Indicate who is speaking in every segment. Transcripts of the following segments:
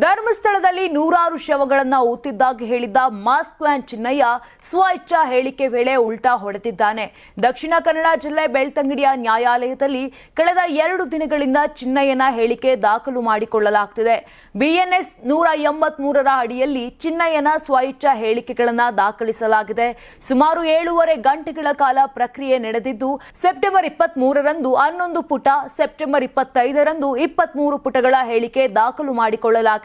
Speaker 1: ಧರ್ಮಸ್ಥಳದಲ್ಲಿ ನೂರಾರು ಶವಗಳನ್ನ ಊತಿದ್ದಾಗಿ ಹೇಳಿದ್ದ ಮಾಸ್ಕ್ ಮ್ಯಾನ್ ಚಿನ್ನಯ್ಯ ಸ್ವ ಇಚ್ಛಾ ಹೇಳಿಕೆ ವೇಳೆ ಉಲ್ಟಾ ಹೊಡೆದಿದ್ದಾನೆ. ದಕ್ಷಿಣ ಕನ್ನಡ ಜಿಲ್ಲೆ ಬೆಳ್ತಂಗಡಿಯ ನ್ಯಾಯಾಲಯದಲ್ಲಿ ಕಳೆದ ಎರಡು ದಿನಗಳಿಂದ ಚಿನ್ನಯ್ಯನ ಹೇಳಿಕೆ ದಾಖಲು ಮಾಡಿಕೊಳ್ಳಲಾಗ್ತಿದೆ. ಬಿಎನ್ಎಸ್ ನೂರ ಎಂಬತ್ಮೂರರ ಅಡಿಯಲ್ಲಿ ಚಿನ್ನಯ್ಯನ ಸ್ವ ಇಚ್ಛಾ ಹೇಳಿಕೆಗಳನ್ನ ದಾಖಲಿಸಲಾಗಿದೆ. ಸುಮಾರು ಏಳೂವರೆ ಗಂಟೆಗಳ ಕಾಲ ಪ್ರಕ್ರಿಯೆ ನಡೆದಿದ್ದು, ಸೆಪ್ಟೆಂಬರ್ ಇಪ್ಪತ್ತ್ ಮೂರರಂದು ಹನ್ನೊಂದು ಪುಟ, ಸೆಪ್ಟೆಂಬರ್ ಇಪ್ಪತ್ತೈದರಂದು ಇಪ್ಪತ್ಮೂರು ಪುಟಗಳ ಹೇಳಿಕೆ ದಾಖಲು ಮಾಡಿಕೊಳ್ಳಲಾಗಿದೆ.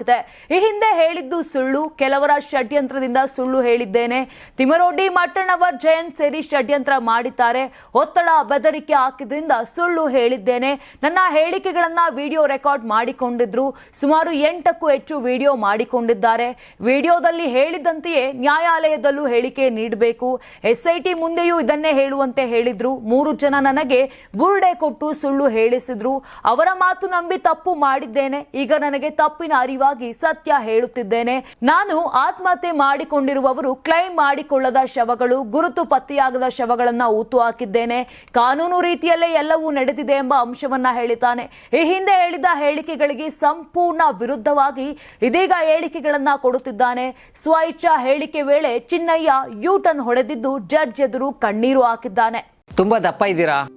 Speaker 1: ಈ ಹಿಂದೆ ಹೇಳಿದ್ದು ಸುಳ್ಳು, ಕೆಲವರ ಷಡ್ಯಂತ್ರದಿಂದ ಸುಳ್ಳು ಹೇಳಿದ್ದೇನೆ. ತಿಮರೋಡಿ ಮಟ್ಟಣ್ಣವರ್ ಜಯಂತ್ ಸೇರಿ ಷಡ್ಯಂತ್ರ ಮಾಡಿದ್ದಾರೆ. ಒತ್ತಡ ಬೆದರಿಕೆ ಹಾಕಿದ್ರಿಂದ ಸುಳ್ಳು ಹೇಳಿದ್ದೇನೆ. ನನ್ನ ಹೇಳಿಕೆಗಳನ್ನ ವಿಡಿಯೋ ರೆಕಾರ್ಡ್ ಮಾಡಿಕೊಂಡಿದ್ರು. ಸುಮಾರು ಎಂಟಕ್ಕೂ ಹೆಚ್ಚು ವಿಡಿಯೋ ಮಾಡಿಕೊಂಡಿದ್ದಾರೆ. ವಿಡಿಯೋದಲ್ಲಿ ಹೇಳಿದಂತೆಯೇ ನ್ಯಾಯಾಲಯದಲ್ಲೂ ಹೇಳಿಕೆ ನೀಡಬೇಕು. ಎಸ್ಐಟಿ ಮುಂದೆಯೂ ಇದನ್ನೇ ಹೇಳುವಂತೆ ಹೇಳಿದ್ರು. ಮೂರು ಜನ ನನಗೆ ಬುರುಡೆ ಕೊಟ್ಟು ಸುಳ್ಳು ಹೇಳಿಸಿದ್ರು. ಅವರ ಮಾತು ನಂಬಿ ತಪ್ಪು ಮಾಡಿದ್ದೇನೆ. ಈಗ ನನಗೆ ತಪ್ಪಿನ ಅರಿವಾಗಿ ಸತ್ಯ ಹೇಳುತ್ತಿದ್ದೇನೆ. ನಾನು ಆತ್ಮಹತ್ಯೆ ಮಾಡಿಕೊಂಡಿರುವವರು ಕ್ಲೈಮ್ ಮಾಡಿಕೊಳ್ಳದ ಶವಗಳು, ಗುರುತು ಪತ್ತೆಯಾಗದ ಶವಗಳನ್ನ ಊತು ಹಾಕಿದ್ದೇನೆ. ಕಾನೂನು ರೀತಿಯಲ್ಲೇ ಎಲ್ಲವೂ ನಡೆದಿದೆ ಎಂಬ ಅಂಶವನ್ನ ಹೇಳಿದ್ದಾನೆ. ಈ ಹಿಂದೆ ಹೇಳಿದ ಹೇಳಿಕೆಗಳಿಗೆ ಸಂಪೂರ್ಣ ವಿರುದ್ಧವಾಗಿ ಇದೀಗ ಹೇಳಿಕೆಗಳನ್ನ ಕೊಡುತ್ತಿದ್ದಾನೆ. ಸ್ವ ಹೇಳಿಕೆ ವೇಳೆ ಚಿನ್ನಯ್ಯ ಯೂಟರ್ನ್ ಹೊಡೆದಿದ್ದು ಜಡ್ಜ್ ಎದುರು ಕಣ್ಣೀರು ಹಾಕಿದ್ದಾನೆ.
Speaker 2: ತುಂಬಾ ದಪ್ಪ ಇದ್ದೀರಾ?